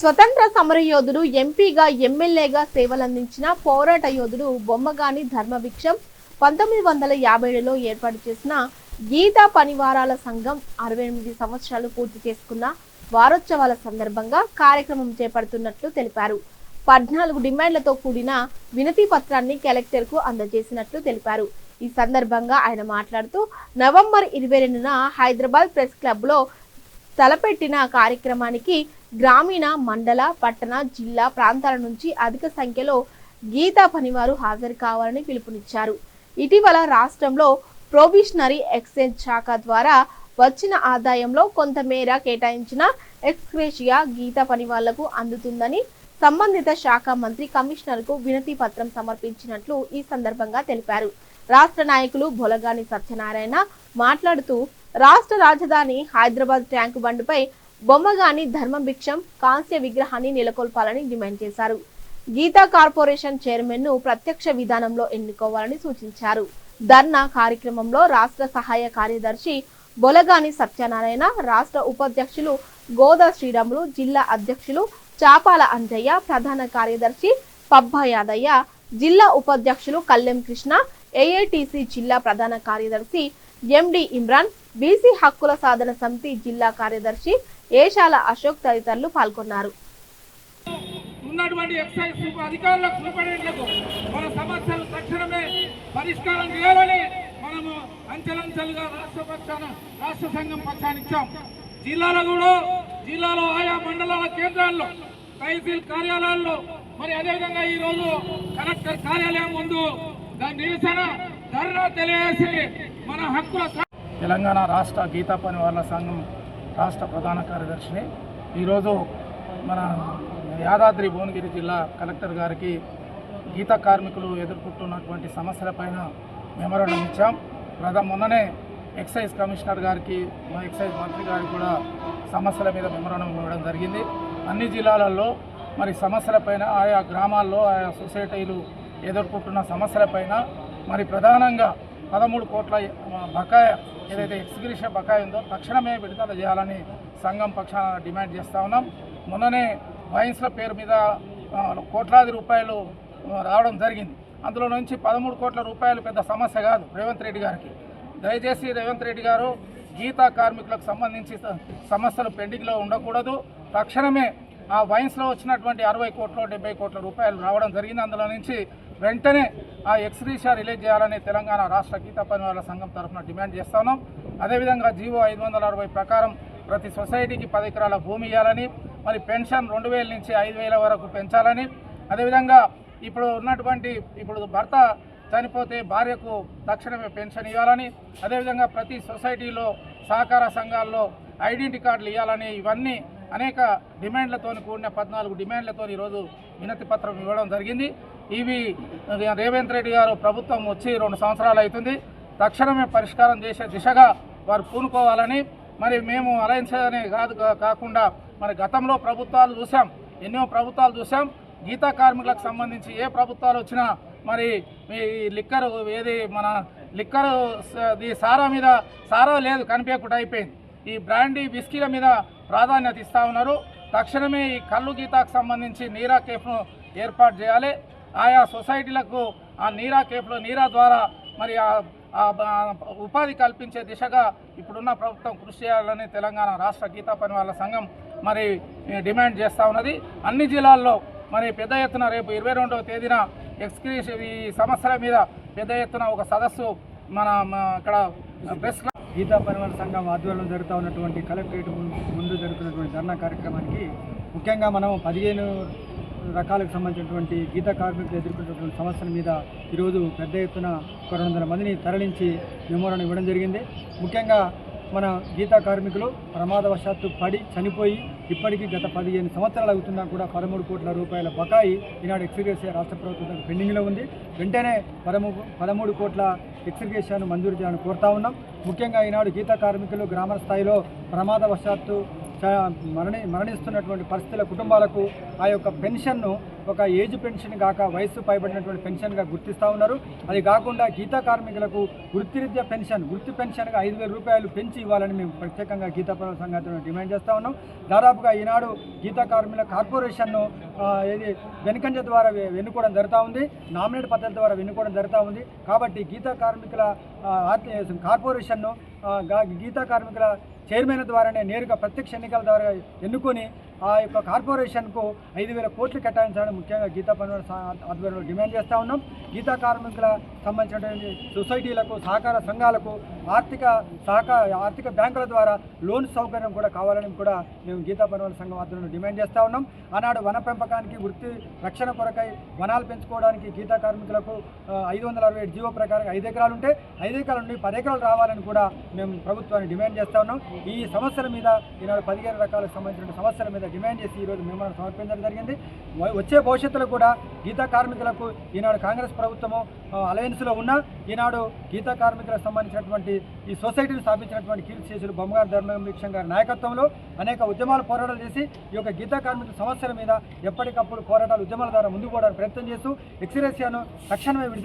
స్వతంత్ర సమరయోధుడు ఎంపీగా ఎమ్మెల్యేగా సేవలందించిన పోరాట యోధుడు బొమ్మగాని ధర్మభిక్షం పంతొమ్మిది వందల యాభై ఏడులో ఏర్పాటు చేసిన గీతా పనివారాల సంఘం అరవై ఎనిమిది సంవత్సరాలు పూర్తి చేసుకున్న వారోత్సవాల సందర్భంగా కార్యక్రమం చేపడుతున్నట్లు తెలిపారు. పద్నాలుగు డిమాండ్లతో కూడిన వినతి పత్రాన్ని కలెక్టర్కు అందజేసినట్లు తెలిపారు. ఈ సందర్భంగా ఆయన మాట్లాడుతూ నవంబర్ ఇరవై రెండున హైదరాబాద్ ప్రెస్ క్లబ్లో తలపెట్టిన కార్యక్రమానికి గ్రామీణ మండల పట్టణ జిల్లా ప్రాంతాల నుంచి అధిక సంఖ్యలో గీతా పనివారు హాజరు కావాలని పిలుపునిచ్చారు. ఇటీవల రాష్ట్రంలో ప్రొబిషనరీ ఎక్స్చేంజ్ శాఖ ద్వారా వచ్చిన ఆదాయంలో కొంతమేర కేటాయించిన ఎక్స్గ్రేషియా గీతా పనివాళ్ళకు అందుతుందని సంబంధిత శాఖ మంత్రి కమిషనర్కు వినతి పత్రం సమర్పించినట్లు ఈ సందర్భంగా తెలిపారు. రాష్ట్ర నాయకులు బొలగాని సత్యనారాయణ మాట్లాడుతూ రాష్ట్ర రాజధాని హైదరాబాద్ ట్యాంకు బండిపై బొమ్మగాని ధర్మభిక్షం కాంస్య విగ్రహాన్ని నెలకొల్పాలని డిమాండ్ చేశారు. గీతా కార్పొరేషన్ చైర్మన్ను ప్రత్యక్ష విధానంలో ఎన్నుకోవాలని సూచించారు. ధర్నా కార్యక్రమంలో రాష్ట్ర సహాయ కార్యదర్శి బొలగాని సత్యనారాయణ రాష్ట్ర ఉపాధ్యక్షులు గోదా శ్రీరాములు జిల్లా అధ్యక్షులు చాపాల అంజయ్య ప్రధాన కార్యదర్శి పబ్బా యాదయ్య జిల్లా ఉపాధ్యక్షులు కల్లెం కృష్ణ ఏఐటిసి జిల్లా ప్రధాన కార్యదర్శి ఎండి ఇమ్రాన్ బీసీ హక్కుల సాధన సమితి జిల్లా కార్యదర్శి ఏషాల అశోక్ తదితరులు పాల్గొన్నారు. ఉన్నటువంటి ఎక్సైజ్ అధికారులకు మన సమస్యలు తక్షణమే పరిష్కారం చేయాలని మనము అంచెలంచెలుగా రాష్ట్ర పక్షాన రాష్ట్ర సంఘం పక్షాన్ని ఇచ్చాం. జిల్లాలో కూడా జిల్లాలో ఆయా మండలాల కేంద్రాల్లో తహసీల్ కార్యాలయాల్లో మరి అదేవిధంగా ఈ రోజు కలెక్టర్ కార్యాలయం ముందు దాని నిరసన ధర్నా తెలియజేసి మన హక్కుల తెలంగాణ రాష్ట్ర గీతా పని వాళ్ళ సంఘం రాష్ట్ర ప్రధాన కార్యదర్శిని. ఈరోజు మన యాదాద్రి భువనగిరి జిల్లా కలెక్టర్ గారికి గీత కార్మికులు ఎదుర్కొంటున్నటువంటి సమస్యలపైన మెమరాండం ఇచ్చాం. ప్రధా మొన్ననే ఎక్సైజ్ కమిషనర్ గారికి మా ఎక్సైజ్ మంత్రి గారికి కూడా సమస్యల మీద మెమరాండం ఇవ్వడం జరిగింది. అన్ని జిల్లాలలో మరి సమస్యలపైన ఆయా గ్రామాల్లో ఆయా సొసైటీలు ఎదుర్కొంటున్న సమస్యలపైన మరి ప్రధానంగా పదమూడు కోట్ల బకాయ ఏదైతే ఎక్స్గ్రిషన్ బకాయి ఉందో తక్షణమే విడుదల చేయాలని సంఘం పక్షాన డిమాండ్ చేస్తూ ఉన్నాం. మొన్ననే వైన్స్ల పేరు మీద కోట్లాది రూపాయలు రావడం జరిగింది. అందులో నుంచి పదమూడు కోట్ల రూపాయలు పెద్ద సమస్య కాదు రేవంత్ రెడ్డి గారికి. దయచేసి రేవంత్ రెడ్డి గారు గీతా కార్మికులకు సంబంధించి సమస్యలు పెండింగ్లో ఉండకూడదు. తక్షణమే ఆ వైన్స్లో వచ్చినటువంటి అరవై కోట్ల డెబ్బై కోట్ల రూపాయలు రావడం జరిగింది. అందులో నుంచి వెంటనే ఆ ఎక్స్రీషా రిలీజ్ చేయాలని తెలంగాణ రాష్ట్ర గీత పనివాళ్ళ సంఘం తరఫున డిమాండ్ చేస్తున్నాం అదేవిధంగా జీవో ఐదు వందల అరవై ప్రకారం ప్రతి సొసైటీకి పది ఎకరాల భూమి ఇవ్వాలని మరి పెన్షన్ రెండు వేల నుంచి ఐదు వేల వరకు పెంచాలని. అదేవిధంగా ఇప్పుడు ఉన్నటువంటి ఇప్పుడు భర్త చనిపోతే భార్యకు తక్షణమే పెన్షన్ ఇవ్వాలని. అదేవిధంగా ప్రతి సొసైటీలో సహకార సంఘాల్లో ఐడెంటిటీ కార్డులు ఇవ్వాలని ఇవన్నీ అనేక డిమాండ్లతో కూడిన పద్నాలుగు డిమాండ్లతో ఈరోజు వినతి పత్రం ఇవ్వడం జరిగింది. ఇవి రేవంత్ రెడ్డి గారు ప్రభుత్వం వచ్చి రెండు సంవత్సరాలు అవుతుంది. తక్షణమే పరిష్కారం చేసే దిశగా వారు పూనుకోవాలని మరి మేము అలయన్స్ అనే కాదు కాకుండా మరి గతంలో ప్రభుత్వాలు చూసాం ఎన్నో ప్రభుత్వాలు చూసాం. గీతా కార్మికులకు సంబంధించి ఏ ప్రభుత్వాలు వచ్చినా మరి ఈ లిక్కర్ ఏది మన లిక్కర్ స- ఈ సారా మీద సారా లేదు కనిపించకుండా అయిపోయింది. ఈ బ్రాండీ విస్కీల మీద ప్రాధాన్యత ఇస్తూ ఉన్నారు. తక్షణమే ఈ కళ్ళు గీతాకు సంబంధించి నీరా కేఫ్ను ఏర్పాటు చేయాలి. ఆయా సొసైటీలకు ఆ నీరా కేఫ్లో నీరా ద్వారా మరి ఆ- ఉపాధి కల్పించే దిశగా ఇప్పుడున్న ప్రభుత్వం కృషి చేయాలని తెలంగాణ రాష్ట్ర గీతా పని వాళ్ళ సంఘం మరి డిమాండ్ చేస్తూ ఉన్నది. అన్ని జిల్లాల్లో మరి పెద్ద ఎత్తున రేపు ఇరవై రెండవ తేదీన ఎక్స్క్రీస్ ఈ సమస్యల మీద పెద్ద ఎత్తున ఒక సదస్సు మన ఇక్కడ ప్రెస్ గీతా పరివార సంఘం ఆధ్వర్యంలో జరుగుతూ ఉన్నటువంటి కలెక్టరేట్ ముందు జరుగుతున్నటువంటి ధర్నా కార్యక్రమానికి ముఖ్యంగా మనం పదిహేను రకాలకు సంబంధించినటువంటి గీత కార్మికులు ఎదుర్కొన్నటువంటి సమస్యల మీద ఈరోజు పెద్ద ఎత్తున ఒక రెండు వందల మందిని తరలించి మెమోరాన్ని ఇవ్వడం జరిగింది. ముఖ్యంగా మన గీతా కార్మికులు ప్రమాదవశాత్తు పడి చనిపోయి ఇప్పటికీ గత పదిహేను సంవత్సరాలు అవుతున్నా కూడా పదమూడు కోట్ల రూపాయల బకాయి ఈనాడు ఎక్స్గ్రేషియా రాష్ట్ర ప్రభుత్వం పెండింగ్లో ఉంది. వెంటనే పదమూ పదమూడు కోట్ల ఎక్స్గ్రేషియాను మంజూరు చేయాలని కోరుతా ఉన్నాం. ముఖ్యంగా ఈనాడు గీతా కార్మికులు గ్రామ స్థాయిలో ప్రమాదవశాత్తు చ- మరణి మరణిస్తున్నటువంటి పరిస్థితుల కుటుంబాలకు ఆ యొక్క పెన్షన్ను ఒక ఏజ్ పెన్షన్ కాక వయసు పైబడినటువంటి పెన్షన్గా గుర్తిస్తూ ఉన్నారు. అది కాకుండా గీతా కార్మికులకు వృత్తిరీత్యా పెన్షన్ వృత్తి పెన్షన్గా ఐదు వేల రూపాయలు పెంచి ఇవ్వాలని మేము ప్రత్యేకంగా గీతా పనుల డిమాండ్ చేస్తూ ఉన్నాం. దాదాపుగా ఈనాడు గీతా కార్మికుల కార్పొరేషన్ను ఇది వెనుకంజ ద్వారా వెన్నుకోవడం జరుగుతూ ఉంది. నామినేట్ పద్ధతి ద్వారా వెన్నుకోవడం జరుగుతూ ఉంది. కాబట్టి గీతా కార్మికుల ఆ, కార్పొరేషన్ను గీతా కార్మికుల చైర్మన్ ద్వారానే నేరుగా ప్రత్యక్ష ఎన్నికల ద్వారా ఎన్నుకొని ఆ యొక్క కార్పొరేషన్కు ఐదు వేల కోట్లు కేటాయించాలని ముఖ్యంగా గీతా పనుల ఆధ్వర్యంలో డిమాండ్ చేస్తూ ఉన్నాం. గీతా కార్మికుల సంబంధించినటువంటి సొసైటీలకు సహకార సంఘాలకు ఆర్థిక సహకార ఆర్థిక బ్యాంకుల ద్వారా లోన్ సౌకర్యం కూడా కావాలని కూడా మేము గీతా పనివాల సంఘం ఆధ్వర్యంలో డిమాండ్ చేస్తూ ఉన్నాం. ఆనాడు వన పెంపకానికి వృత్తి రక్షణ కొరకై వనాలు పెంచుకోవడానికి గీతా కార్మికులకు ఐదు వందల అరవై ఏడు జీవో ప్రకారం ఐదు ఎకరాలు ఉంటే ఐదు ఎకరాల నుండి పది ఎకరాలు రావాలని కూడా మేము ప్రభుత్వాన్ని డిమాండ్ చేస్తూ ఉన్నాం. ఈ సమస్యల మీద ఈనాడు పదిహేను రకాలకు సంబంధించిన సమస్యల మీద డిమాండ్ చేసి ఈరోజు మేము సమర్పించడం జరిగింది. వచ్చే భవిష్యత్తులో కూడా గీతా కార్మికులకు ఈనాడు కాంగ్రెస్ ప్రభుత్వము అలయన్స్లో ఉన్న ఈనాడు గీతా కార్మికులకు సంబంధించినటువంటి ఈ సొసైటీని స్థాపించినటువంటి కీర్తి శేషులు బొమ్మగారు ధర్మవీక్షం గారి నాయకత్వంలో అనేక ఉద్యమాలు పోరాటాలు చేసి ఈ యొక్క గీతా కార్మికుల సమస్యల మీద ఎప్పటికప్పుడు పోరాటాలు ఉద్యమాల ద్వారా ముందుకు పోవడానికి ప్రయత్నం చేస్తూ ఎక్స్రేసియాను తక్షణమే విడుదల